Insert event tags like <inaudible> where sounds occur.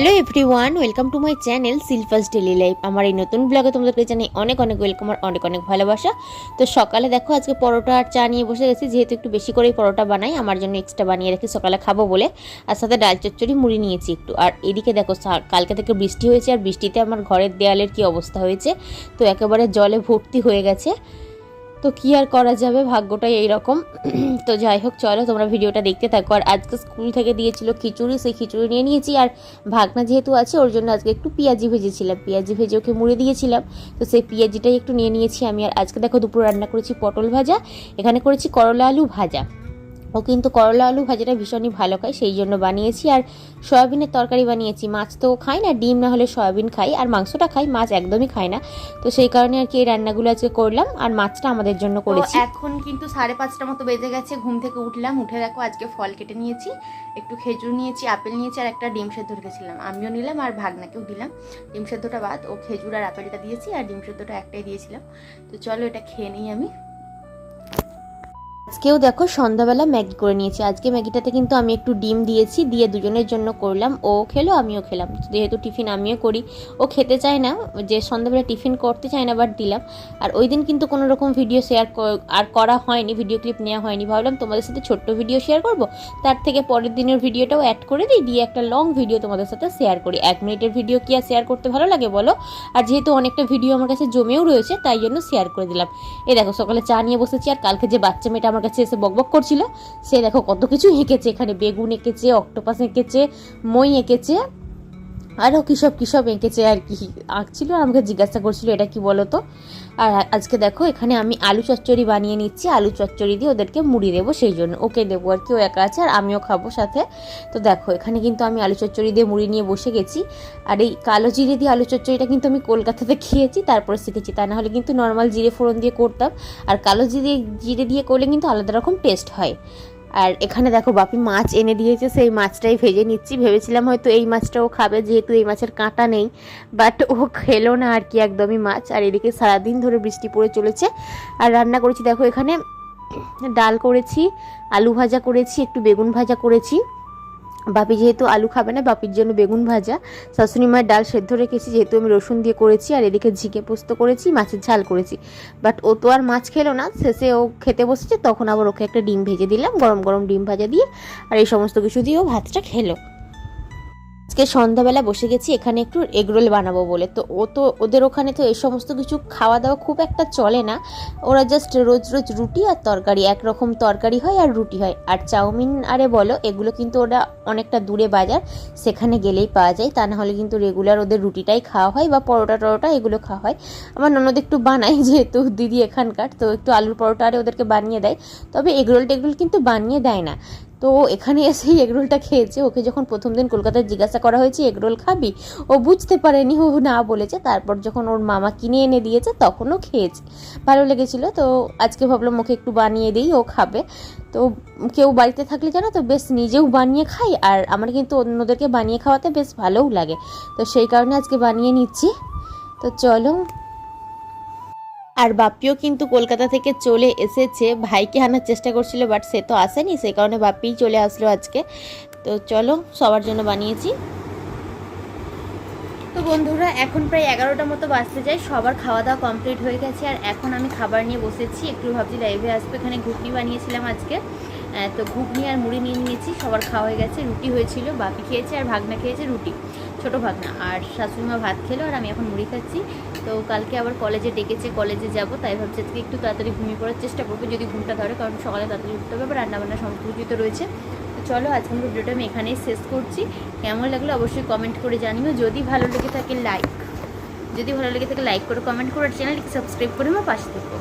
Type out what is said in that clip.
Hello everyone welcome to my channel Silva's daily life আমার এই নতুন ব্লগে তোমাদেরকে জানাই অনেক অনেক ওয়েলকাম আর অনেক অনেক ভালোবাসা। তো সকালে দেখো আজকে পরোটা আর চা নিয়ে বসে গেছি, যেহেতু একটু বেশি করেই পরোটা বানাই, আমার জন্য এক্সট্রা বানিয়ে রেখে সকালে খাব বলে। আর সাথে ডাল চচ্চড়ি, মুড়ি নিয়েছি একটু। আর এদিকে দেখো কালকে থেকে বৃষ্টি হয়েছে, আর বৃষ্টিতে আমার ঘরের দেয়ালের কি অবস্থা হয়েছে, তো একেবারে জলে ভর্তি হয়ে গেছে। তো কী আর করা যাবে? ভাগ্যটাই এইরকম। <clears throat> তো যাই হোক, চলো তোমরা ভিডিওটা দেখতে থাকো। আর আজকে স্কুল থেকে দিয়েছিল খিচুড়ি, সেই খিচুড়ি নিয়ে নিয়েছি। আর ভাগনা যেহেতু আছে, ওর জন্য আজকে একটু পেঁয়াজি ভেজেছিলাম। পেঁয়াজি ভেজে ওকে মুড়ে দিয়েছিলাম। তো সেই পেঁয়াজিটাই একটু নিয়ে নিয়েছি আমি। আর আজকে দেখো দুপুর রান্না করেছি পটল ভাজা। এখানে করেছি করলা আলু ভাজা। ও কিন্তু করলা আলু ভাজাটা ভীষণই ভালো খায় সেই জন্য বানিয়েছি। আর সয়াবিনের তরকারি বানিয়েছি মাছ তো খাই না ডিম না হলে সয়াবিন খাই আর মাংসটা খাই মাছ একদমই খাই না। তো সেই কারণে আর কি এই রান্নাগুলো আজকে করলাম আর মাছটা আমাদের জন্য করেছি। এখন কিন্তু সাড়ে পাঁচটা মতো বেজে গেছে ঘুম থেকে উঠলাম উঠে দেখো আজকে ফল কেটে নিয়েছি একটু খেজুর নিয়েছি আপেল নিয়েছি আর একটা ডিম সেদ্ধ রেখেছিলাম। আমিও নিলাম আর ভাগনাকেও দিলাম। ডিম সেদ্ধটা বাদ ও খেজুর আর আপেলটা দিয়েছি আর ডিম সেদ্ধটা একটাই দিয়েছিলাম। তো চলো এটা খেয়ে নিই আমি। আজকেও দেখো সন্ধ্যাবেলা ম্যাগি করে নিয়েছি। আজকে ম্যাগিটাতে কিন্তু আমি একটু ডিম দিয়েছি, দিয়ে দুজনের জন্য করলাম। ও খেলো, আমিও খেলাম। যেহেতু টিফিন আমিও করি। ও খেতে চায় না, যে সন্ধ্যাবেলা টিফিন করতে চায় না বাট দিলাম। আর ওই দিন কিন্তু কোনো রকম ভিডিও শেয়ার আর করা হয়নি ভিডিও ক্লিপ নেওয়া হয়নি। ভাবলাম তোমাদের সাথে ছোট্ট ভিডিও শেয়ার করব। তার থেকে পরের দিনের ভিডিওটাও অ্যাড করে দিই, দিয়ে একটা লং ভিডিও তোমাদের সাথে শেয়ার করি। এক মিনিটের ভিডিও কি আর শেয়ার করতে ভালো লাগে বলো? আর যেহেতু অনেকটা ভিডিও আমার কাছে জমেও রয়েছে, তাই জন্য শেয়ার করে দিলাম। এই দেখো, সকালে চা নিয়ে বসেছি, আর কালকে যে বাচ্চা মেয়েটা আমার কাছে এসে বকবক করছিল। সে দেখো কত কিছু এঁকেছে, এখানে বেগুন এঁকেছে, অক্টোপাস এঁকেছে, মই এঁকেছে আরও কী সব কী সব এঁকেছে আর কি আঁকছিল আর আমাকে জিজ্ঞাসা করছিল, এটা কি বলো তো আর আজকে দেখো, এখানে আমি আলু চচ্চড়ি বানিয়ে নিচ্ছি। আলু চচ্চড়ি দিয়ে ওদেরকে মুড়ি দেবো সেই জন্য। ওকে দেবো আর কি, ও একা আছে আর আমিও খাব সাথে। তো দেখো, এখানে কিন্তু আমি আলু চচ্চড়ি দিয়ে মুড়ি নিয়ে বসে গেছি। আর এই কালো জিরে দিয়ে আলু চচ্চড়িটা কিন্তু আমি কলকাতাতে <laughs> খেয়েছি, তারপরে শিখেছি। তা না হলে কিন্তু নর্মাল জিরে ফোড়ন দিয়ে করতাম। আর কালো জিরে জিরে দিয়ে করলে কিন্তু আলাদা রকম টেস্ট হয়। আর এখানে দেখো বাপি মাছ এনে দিয়েছে, সেই মাছটাই ভেজে নিচ্ছি। ভেবেছিলাম হয়তো এই মাছটাও খাবে, যেহেতু এই মাছের কাঁটা নেই বাট ও খেলো না আর কি একদমই মাছ। আর এদিকে সারাদিন ধরে বৃষ্টি পড়ে চলেছে। আর রান্না করেছি, দেখো এখানে ডাল করেছি, আলু ভাজা করেছি, একটু বেগুন ভাজা করেছি। বাপি যেহেতু আলু খাবে না, বাপির জন্য বেগুন ভাজা। শাশুড়ি মায়ের ডাল সেদ্ধ রেখেছি, যেহেতু আমি রসুন দিয়ে করেছি আর এদিকে ঝিঁকে পোস্ত করেছি, মাছের ঝাল করেছি। বাট ও তো আর মাছ খেলো না, শেষে ও খেতে বসেছে, তখন আবার ওকে একটা ডিম ভেজে দিলাম, গরম গরম ডিম ভাজা দিয়ে, আর এই সমস্ত কিছু দিয়ে ও ভাতটা খেলো। আজকে সন্ধ্যাবেলা বসে গেছি, এখানে একটু এগরোল বানাবো বলে। তো ও তো, ওদের ওখানে তো এই সমস্ত কিছু খাওয়া দাওয়া খুব একটা চলে না। ওরা জাস্ট রোজ রোজ রুটি আর তরকারি, একরকম তরকারি হয় আর রুটি হয়। আর চাউমিন, আরে বলো, এগুলো কিন্তু ওরা অনেকটা দূরে বাজার, সেখানে গেলেই পাওয়া যায়। তা না হলে কিন্তু রেগুলার ওদের রুটিটাই খাওয়া হয় বা পরোটা টরোটা এগুলো খাওয়া হয়। আমার ননদ একটু বানায়, <laughs> যেহেতু দিদি এখানকার, তো একটু আলুর পরোটা আরে ওদেরকে বানিয়ে দেয়। তবে এগরোল টেগরোল কিন্তু বানিয়ে দেয় না। তো এখানে এসেই এগরোলটা খেয়েছে। ওকে যখন প্রথম দিন কলকাতায় জিজ্ঞাসা করা হয়েছে, এগরোল খাবি? ও বুঝতে পারেনি ও না বলেছে। তারপর যখন ওর মামা কিনে এনে দিয়েছে, তখনও খেয়েছে। ভালো লেগেছিল। তো আজকে ভাবলাম ওকে একটু বানিয়ে দিই, ও খাবে। তো কেউ বাড়িতে থাকলে জানো তো, বেশ নিজেও বানিয়ে খাই আর আমার কিন্তু অন্যদেরকে বানিয়ে খাওয়াতে বেশ ভালোও লাগে। তো সেই কারণে আজকে বানিয়ে নিচ্ছি। তো চলো আর বাপ্পিও কিন্তু কলকাতা থেকে চলে এসেছে। ভাইকে আনার চেষ্টা করছিল বাট সে তো আসেনি, সে কারণে বাপ্পিই চলে আসলো আজকে। তো চলো, সবার জন্য বানিয়েছি। তো বন্ধুরা, এখন প্রায় এগারোটা মতো বাজতে যায়, সবার খাওয়া দাওয়া কমপ্লিট হয়ে গেছে, আর এখন আমি খাবার নিয়ে বসেছি। একটু ভাবছি লাইভে আসব, এখানে ঘুটনি বানিয়েছিলাম আজকে। তো ঘুগনি আর মুড়ি নিয়ে নিয়েছি, সবার খাওয়া হয়ে গেছে, রুটি হয়েছিল, বাপি খেয়েছে আর ভাগনা খেয়েছে রুটি, ছোট ভাগনা। আর শাশুড়িমা ভাত খেলো আর আমি এখন মুড়ি খাচ্ছি। তো কালকে আবার কলেজে ডেকেছে, কলেজে যাব, তাই ভাবছি আজকে একটু তাড়াতাড়ি ঘুমিয়ে পড়ার চেষ্টা করব, যদি ঘুমটা ধরে, কারণ সকালে তাড়াতাড়ি উঠতে হবে রান্নাবান্না সমস্ত কিছু তো রয়েছে। তো চলো, আজকের ভিডিওটা আমি এখানেই শেষ করছি। কেমন লাগল অবশ্যই কমেন্ট করে জানিও। যদি ভালো লেগে থাকে লাইক যদি ভালো লেগে থাকে লাইক করে কমেন্ট করে চ্যানেলটিকে সাবস্ক্রাইব করে আমার পাশে থেকো।